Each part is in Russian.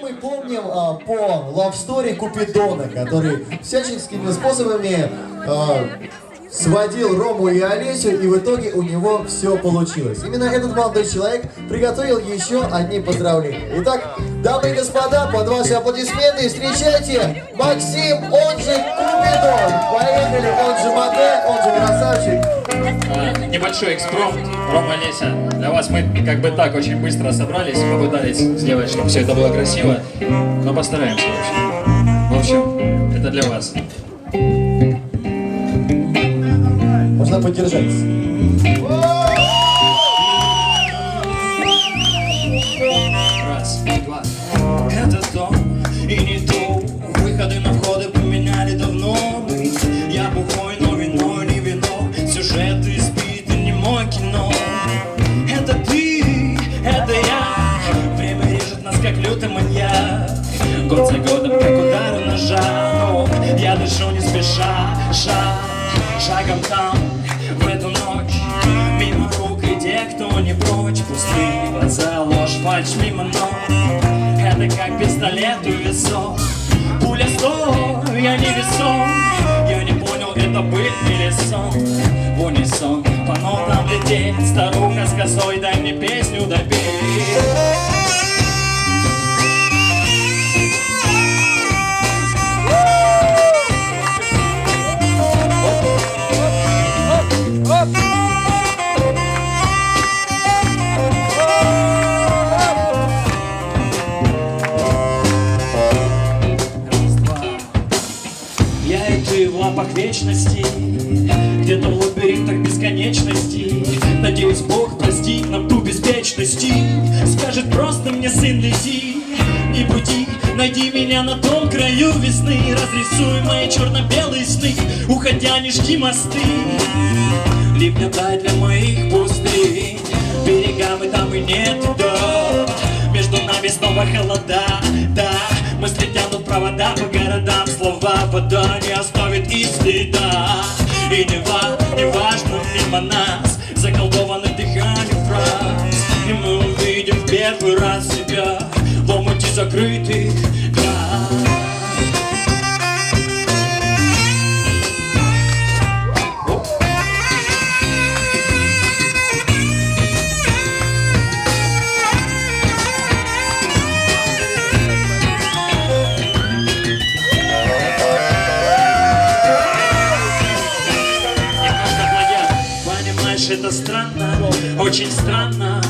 мы помним а, по Love Купидона, который всяческими способами а, сводил Рому и Олесю, и в итоге у него все получилось. Именно этот молодой человек приготовил еще одни поздравления. Итак, дамы и господа, под ваши аплодисменты встречайте Максим, он же Купидон. Поехали, он же модель, красавчик. А, Небольшой экспромт, Рома Леся. Для вас мы как бы так очень быстро собрались, попытались сделать, чтобы все это было красиво, но постараемся, в общем. В общем, это для вас. Можно поддержать. Раз, два. Это то и не то. Выходы на входы Год за годом, как удар ножа. Но я дышу не спеша, шаг, шагом там, в эту ночь. Мимо рук и те, кто не прочь Пустые глаза, ложь, фальшь мимо ног Это как пистолет у весов Пуля сто, я не весом Я не понял, это быль или сон В унисон по нотам лететь лапах вечности. Где-то в лабиринтах бесконечности. Надеюсь, Бог простит нам ту беспечность Скажет просто мне, сын, лети Не буди, найди меня на том краю весны. Разрисуй мои черно-белые сны Уходя, не жги мосты. Липнет дай для моих пустынь. Берегам и там и нет да. Между нами снова холода Да, мысли тянут провода по городам. Слова вода не оставит и следа. И не, ва, не важно мимо нас Заколдованы дыханием фраз. И мы увидим в первый раз себя. В омуте закрытых Понимаешь, это странно, очень странно.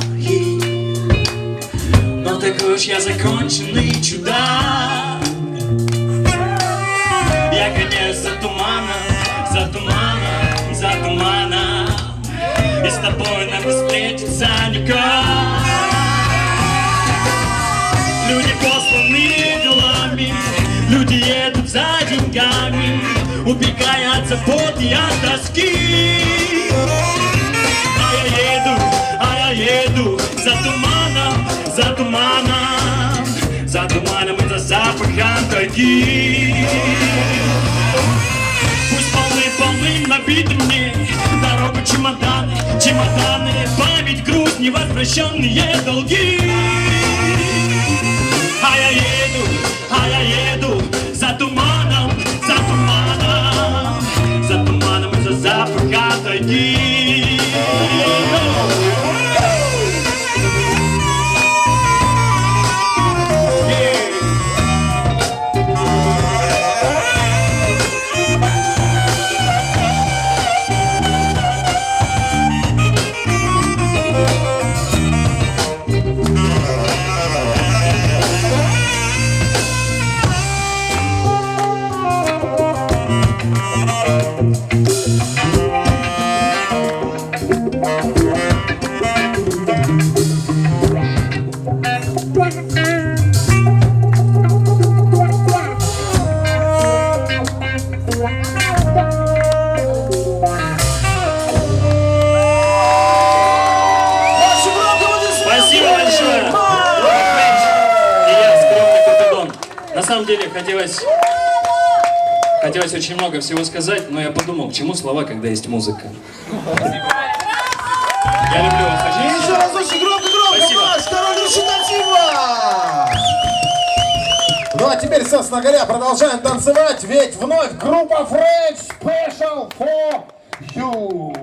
Но такой уж я законченный чудак Я гоняюсь за туманом, за туманом, за туманом И с тобой нам встретиться никак Люди посланы делами, люди едут за деньгами, убегая от забот и от тоски. Запахом тайги. Пусть полны, полны набиты мне. Дорогу чемоданы, чемоданы. Память, грусть, невозвращенные долги. А я еду, а я еду За туманом, за туманом. За туманом и за запахом тайги На самом деле, хотелось... Хотелось очень много всего сказать, но я подумал, к чему слова, когда есть музыка. Я люблю вас И очень еще раз очень громко-громко Спасибо. король речитатива! Ну а теперь, собственно говоря, продолжаем танцевать, ведь вновь группа French Special for You.